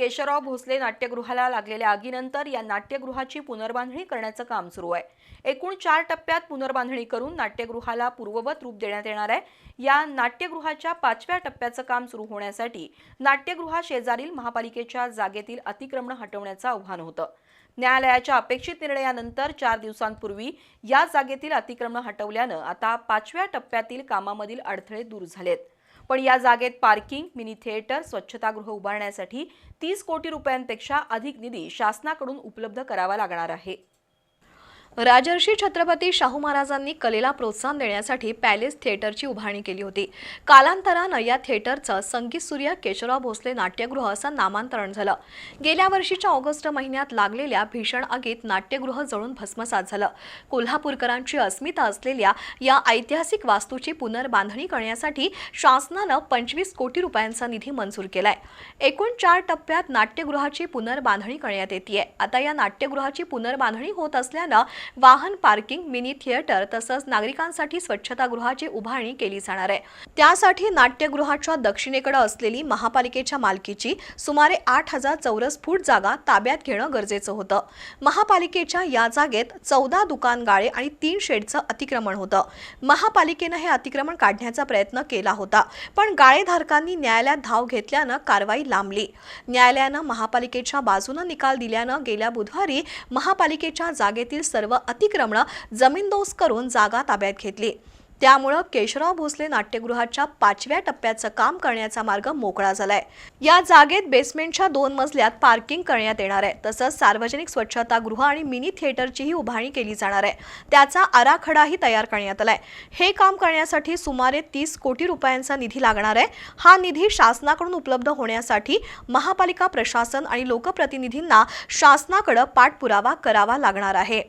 केशवराव भोसले नाट्यगृहाला लागलेल्या आगीनंतर या नाट्यगृहाची पुनर्बांधणी करण्याचं काम सुरू आहे. एकूण चार टप्प्यात पुनर्बांधणी करून नाट्यगृहाला पूर्ववत रूप देण्यात येणार आहे. या नाट्यगृहाच्या पाचव्या टप्प्याचं काम सुरू होण्यासाठी नाट्यगृहा शेजारील महापालिकेच्या जागेतील अतिक्रमण हटवण्याचं आव्हान होतं. न्यायालयाच्या अपेक्षित निर्णयानंतर चार दिवसांपूर्वी या जागेतील अतिक्रमण हटवल्यानं आता पाचव्या टप्प्यातील कामामधील अडथळे दूर झालेत. पण या जागेत पार्किंग मिनी थिएटर स्वच्छतागृह उभारण्यासाठी तीस कोटी रुपयांपेक्षा अधिक निधी शासनाकडून उपलब्ध करावा लागणार आहे. राजर्षी छत्रपती शाहू महाराजांनी कलेला प्रोत्साहन देण्यासाठी पॅलेस थिएटरची उभारणी केली होती. कालांतरानं या थिएटरचं संगीत सूर्य केशवराव भोसले नाट्यगृह असं नामांतरण झालं. गेल्या वर्षीच्या ऑगस्ट महिन्यात लागलेल्या भीषण आगीत नाट्यगृह जळून भस्मसात झालं. कोल्हापूरकरांची अस्मिता असलेल्या या ऐतिहासिक वास्तूची पुनर्बांधणी करण्यासाठी शासनानं पंचवीस कोटी रुपयांचा निधी मंजूर केलाय. एकूण चार टप्प्यात नाट्यगृहाची पुनर्बांधणी करण्यात येते आता या नाट्यगृहाची पुनर्बांधणी होत असल्यानं वाहन पार्किंग मिनी थिएटर तसंच नागरिकांसाठी स्वच्छतागृहाची उभारणी केली जाणार आहे. त्यासाठी नाट्यगृहाच्या दक्षिणेकडे असलेली महापालिकेच्या मालकीची सुमारे आठ हजार चौरस फूट जागा ताब्यात घेणं गरजेचं होतं. महापालिकेच्या या जागेत चौदा दुकान गाळे आणि तीन शेडचं अतिक्रमण होतं. महापालिकेनं हे अतिक्रमण काढण्याचा प्रयत्न केला होता पण गाळेधारकांनी न्यायालयात धाव घेतल्यानं कारवाई लांबली. न्यायालयानं महापालिकेच्या बाजूनं निकाल दिल्यानं गेल्या बुधवारी महापालिकेच्या जागेतील सर्व सर्व अतिक्रमणं जमीनदोस करून जागा ताब्यात घेतली. त्यामुळं केशवराव भोसले नाट्यगृहाच्या पाचव्या टप्प्याचं काम करण्याचा मार्ग मोकळा झालाय. या जागेत बेसमेंटच्या दोन मजल्यात पार्किंग करण्यात येणार आहे. तसंच सार्वजनिक स्वच्छतागृह आणि मिनी थिएटरचीही उभारणी केली जाणार आहे. त्याचा आराखडाही तयार करण्यात आलाय. हे काम करण्यासाठी सुमारे तीस कोटी रुपयांचा निधी लागणार आहे. हा निधी शासनाकडून उपलब्ध होण्यासाठी महापालिका प्रशासन आणि लोकप्रतिनिधींना शासनाकडं पाठपुरावा करावा लागणार आहे.